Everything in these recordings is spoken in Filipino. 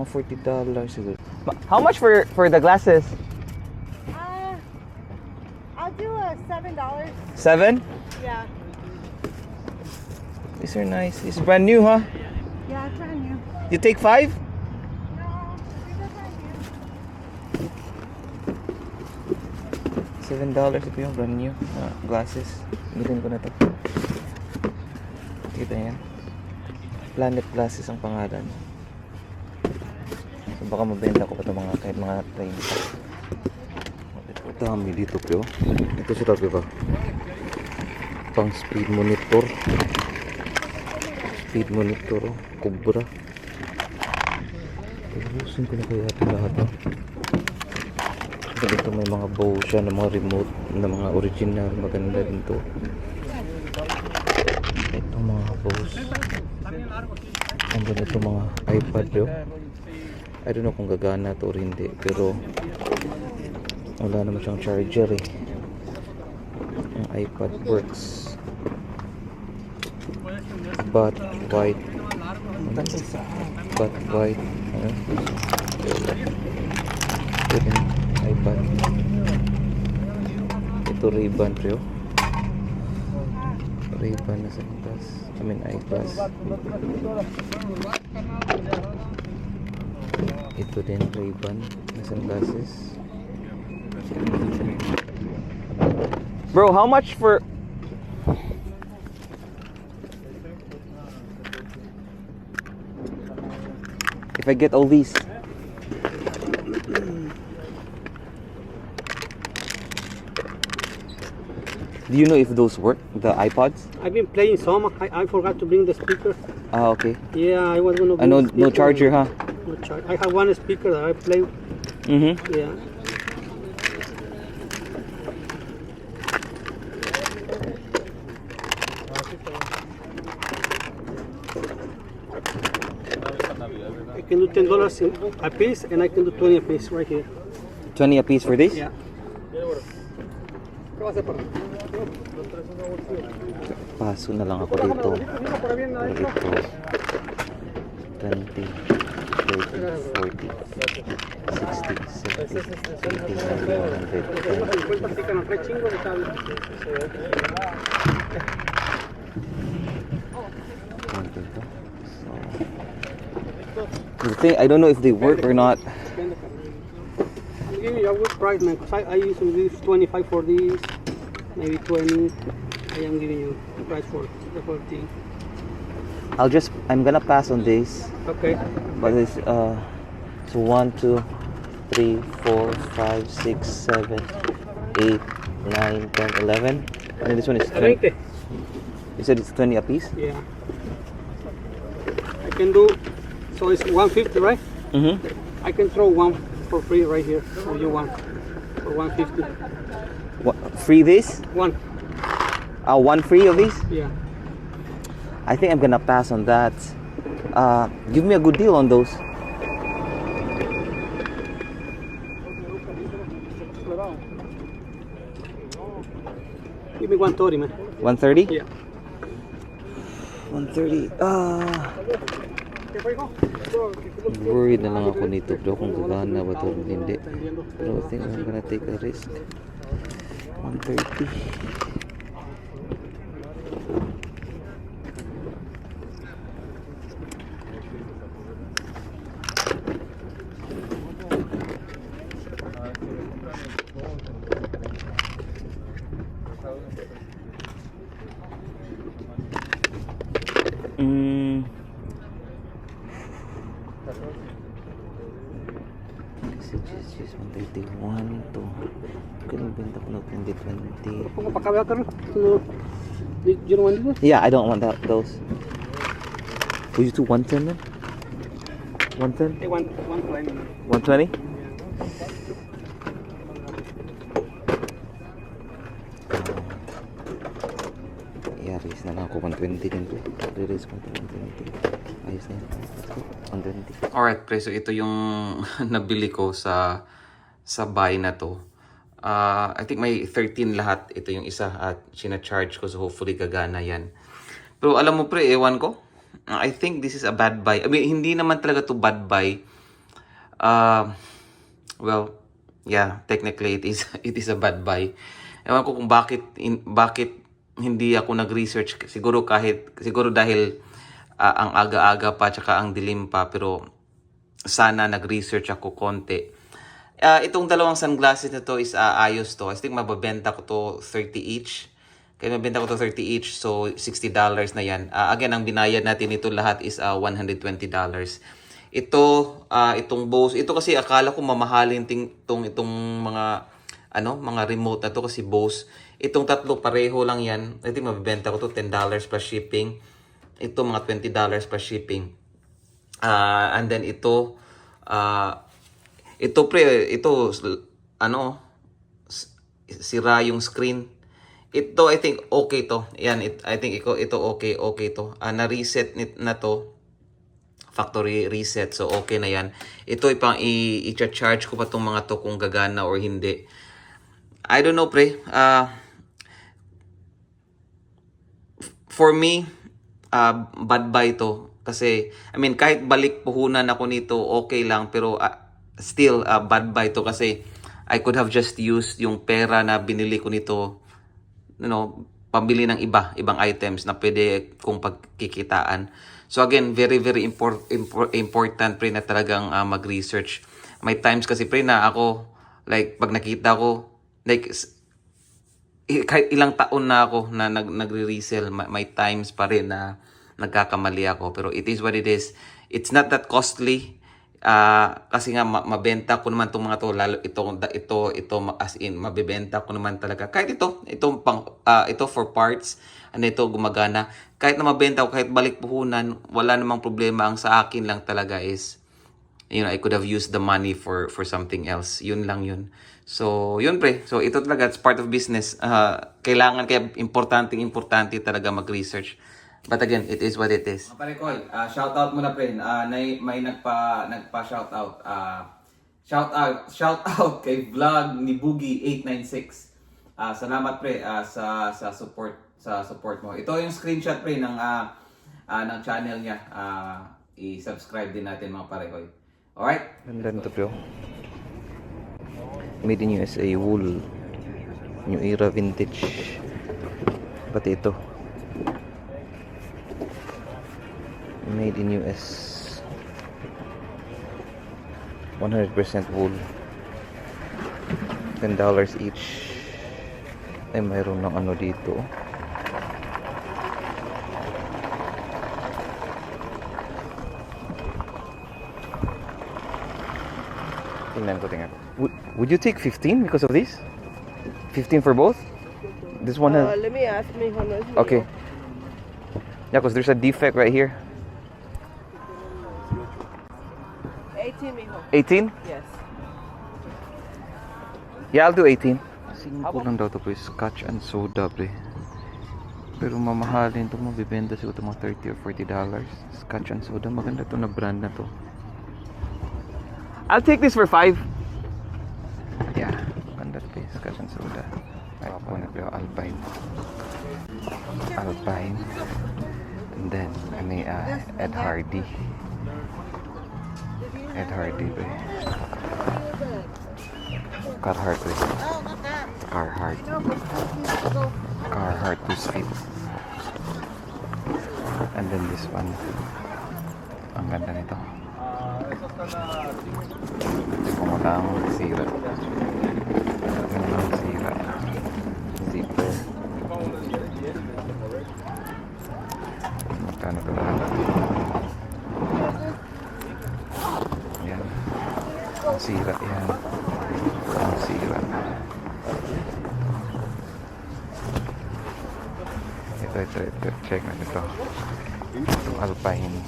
Mga 40 dollars siguro. Ma- How much for for the glasses? Uh, I'll do a seven dollars. Seven? Yeah. These are nice. It's brand new, huh? Yeah, it's brand new. You take five? No, these are brand new. Seven dollars ito yung brand new na glasses. Bilhin ko na to. Kita yan. Planet Glasses ang pangalan. So baka mabenta ko pa ito mga kahit mga 30. Dami dito pero. Ito sa tabi ba? Pang speed monitor. Speed monitor. oh. Cobra. Ayusin ko na kaya ito lahat. Oh. So, dito may mga bow siya na mga remote na mga original maganda din to ito mga bows ang ganda ito mga iPad yo I don't know kung gagana to or hindi pero wala naman siyang charger eh. Ang iPad works. But white. But white. Din iPad. Ito Ray-Ban pre oh. Ray-Ban na sa class I mean iClass ito din Ray-Ban na sunglasses Bro, how much for If I get all these Do you know if those work? The iPods? I've been playing some. I, I forgot to bring the speaker. Ah, okay. Yeah, I was gonna. Bring no, the no charger, huh? No charge. I have one speaker that I play. Mm-hmm. Yeah. I can do ten dollars a piece, and I can do twenty a piece right here. 20 a piece for this? Yeah. Paso na lang ako dito. Pero ito, 20, 30, 40, 60, 70, 80, 90, 100, 20 to. So, the thing, I don't know if they work or not. I'm giving a good price, man. Cause I, I usually give 25 for these, maybe 20. I am giving you the price for the whole thing. I'll just, I'm gonna pass on this. Okay. But it's uh so one, two, three, four, five, six, seven, eight, nine, ten, eleven. And this one is twenty. 20. You said it's twenty a piece? Yeah. I can do, so it's 150, right? Mm-hmm. I can throw one for free right here for you one for 150. What free this? One. Uh one free of these? Yeah. I think I'm gonna pass on that. Uh give me a good deal on those. Give me 130, man. One thirty? Yeah. One thirty. Ah worried na lang ako nito bro kung gagana ba to o hindi. Pero I think I'm gonna take a risk. 130. Mm. Kasi just, just 131 to. Kung benta ko na 2020. Pongo para acá, Carlos. No. You don't want to do it? Yeah, I don't want that those. Will you do 110 then? 110? They want 120. 120? Yaris na lang ako 120 din po. Release ko ito 120. Ayos na yan. Let's go. 120. Alright, pre. So, ito yung nabili ko sa sa buy na to. Ah, I think may 13 lahat. Ito yung isa at sina-charge ko. So, hopefully gagana yan. Pero alam mo pre, ewan ko. I think this is a bad buy. I mean, hindi naman talaga to bad buy. Um, well, yeah, technically it is it is a bad buy. Ewan ko kung bakit in, bakit hindi ako nag-research siguro kahit siguro dahil ah, ang aga-aga pa tsaka ang dilim pa pero sana nag-research ako konti. Ah, itong dalawang sunglasses na to is ah, ayos to. I think mababenta ko to 30 each. Kaya mabenta ko to 30 each so $60 na yan. Ah, again, ang binayad natin ito lahat is ah, $120. Ito, ah, itong Bose, ito kasi akala ko mamahalin ting, itong, itong mga ano, mga remote na to kasi Bose. Itong tatlo pareho lang yan. I think mabibenta ko to $10 plus shipping. Ito mga $20 plus shipping. Ah, and then ito ah ito pre, ito ano sira yung screen. Ito I think okay to. Yan, it, I think ito ito okay, okay to. Ah, na-reset na to factory reset. So, okay na yan. Ito, ipang i-charge ko pa tong mga to kung gagana or hindi. I don't know, pre. Ah, for me, uh, bad buy to. Kasi, I mean, kahit balik puhunan ako nito, okay lang. Pero, ah, still, ah, bad buy to. Kasi, I could have just used yung pera na binili ko nito, you know, pambili ng iba, ibang items na pwede kong pagkikitaan. So again, very, very import, impor- important pre na talagang ah, mag-research. May times kasi pre na ako, like, pag nakita ko, like, kahit ilang taon na ako na nag nagre-resell, may, may times pa rin na nagkakamali ako. Pero it is what it is. It's not that costly. Ah, kasi nga ma- mabenta ko naman tong mga to lalo ito ito ito as in mabebenta ko naman talaga kahit ito ito pang ah, ito for parts ano ito gumagana kahit na mabenta ko kahit balik puhunan wala namang problema ang sa akin lang talaga is you know, I could have used the money for for something else. Yun lang yun. So, yun pre. So, ito talaga, it's part of business. Ah, kailangan, kaya importante, importante talaga mag-research. But again, it is what it is. Pare Koy, uh, shout out muna pre. Uh, may, may nagpa, nagpa shout out. Uh, shout out, shout out kay vlog ni Boogie 896. Ah, salamat pre ah, sa sa support sa support mo. Ito yung screenshot pre ng ah, ah, ng channel niya. Ah, i-subscribe din natin mga parehoy. Alright? Ganda nito bro. Made in USA wool. New era vintage. Pati ito. Made in US. 100% wool. $10 each. Ay, mayroon ng ano dito. Tingnan ko, tingnan. Would, would you take 15 because of this? 15 for both? This one has... Uh, let me ask me how much. Okay. Yeah, because there's a defect right here. 18, mijo. 18? Yes. Yeah, I'll do 18. Simple lang daw to pre. Scotch and soda pre. Pero mamahalin to mo. Bibenta siguro to mga 30 or 40 dollars. Scotch and soda. Maganda to na brand na to. I'll take this for 5. Yeah. Maganda to pre. Scotch and soda. Ay, ako na pre. Alpine. Alpine. And then, may uh, Ed Hardy. Ed Hardy pre. Carhartt pre. Carhartt. Carhartt who's fit. And then this one. Ang ganda nito. Kung ang sira. Check na ito. Itong Alpine.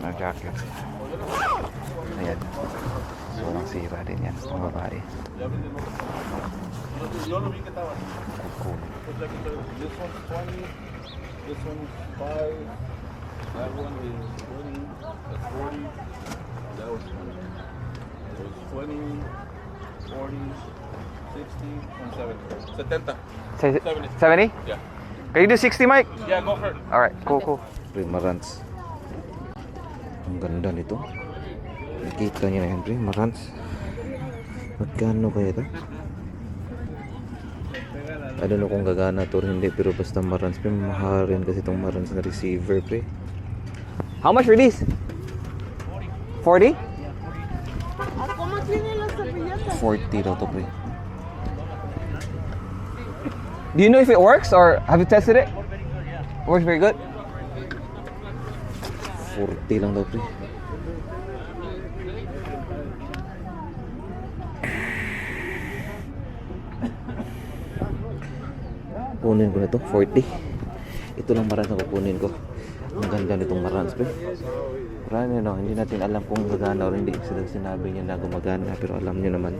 Na jacket. Ayan. So, walang sira din yan. Itong babae. Cool. This one's 20, this one's 5, that one is 20, that's 40, that was 20. It was 20, 40, 60, and 70. 70. 70? Yeah. Can you do 60, Mike? Yeah, go for it. Alright, cool, cool. Rimarants. Ang ganda nito. Nakita niyo na yan, pre. Marans. Magkano kaya ito? I don't know kung gagana to or hindi pero basta marans pre mahal rin kasi itong marans na receiver pre How much for these? 40? 40 daw to pre Do you know if it works or have you tested it? Works very good. 40 lang daw pre. Kunin ko na to 40 ito lang marans na kukunin ko. Ang ganda nitong marans pre. Marami no, hindi natin alam kung gagana o hindi. Sila sinabi niya na gumagana pero alam niyo naman.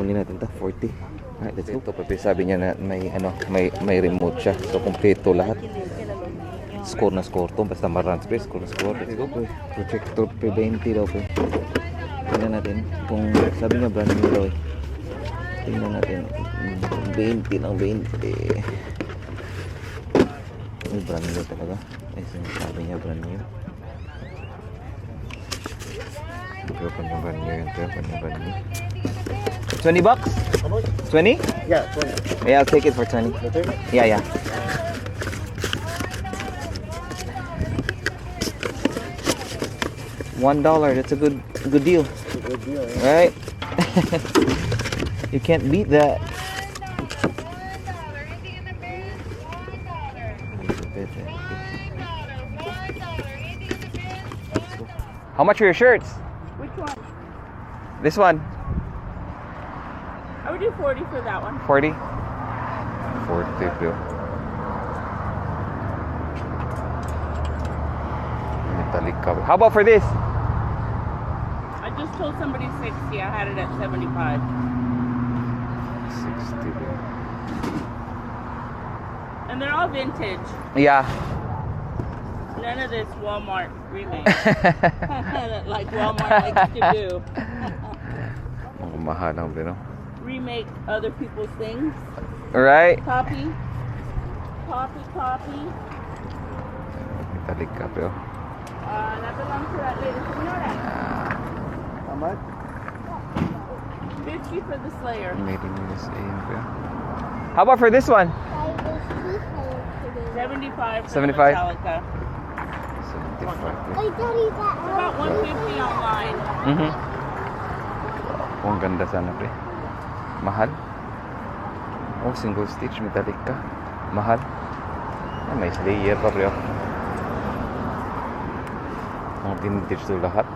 Kunin natin ta 40 Alright, let's go. Ito pa sabi niya na may ano, may may remote siya. So kompleto lahat. Score na score to basta marans pre, score na score. Let's go. Projector pre 20 daw pre. Tingnan natin kung sabi niya brand new daw eh. Tingnan natin. Mm, 20 lang 20. Ay, brand new talaga. Ay, sabi niya brand new. Pero pa niya brand new yun. Pero pa niya brand new. 20 bucks? 20? Yeah, 20. Yeah, I'll take it for 20. Yeah, yeah. One dollar. That's a good, good deal, Good deal, right? you can't beat that. How much are your shirts? Which one? This one, I would do 40 for that one. 40. 40 bro. Metallic cover. How about for this? I just told somebody 60. I had it at 75. 60. And they're all vintage. Yeah. None of this Walmart remake. like Walmart likes to do. Ang mahal ang bro. Remake other people's things. Right? Copy. Copy, copy. Metallic ka bro. Uh, that belongs to that lady. You know that? How much? 50 for the Slayer. Made in USA yan bro. How about for this one? 75 for 75? Metallica. 75 bro. It's about 150 online. Mm-hmm. Ang ganda sana pre. Mahal. Oh, single stitch metallic ka. Mahal. Ah, may slayer pa bro. Ang vintage to lahat.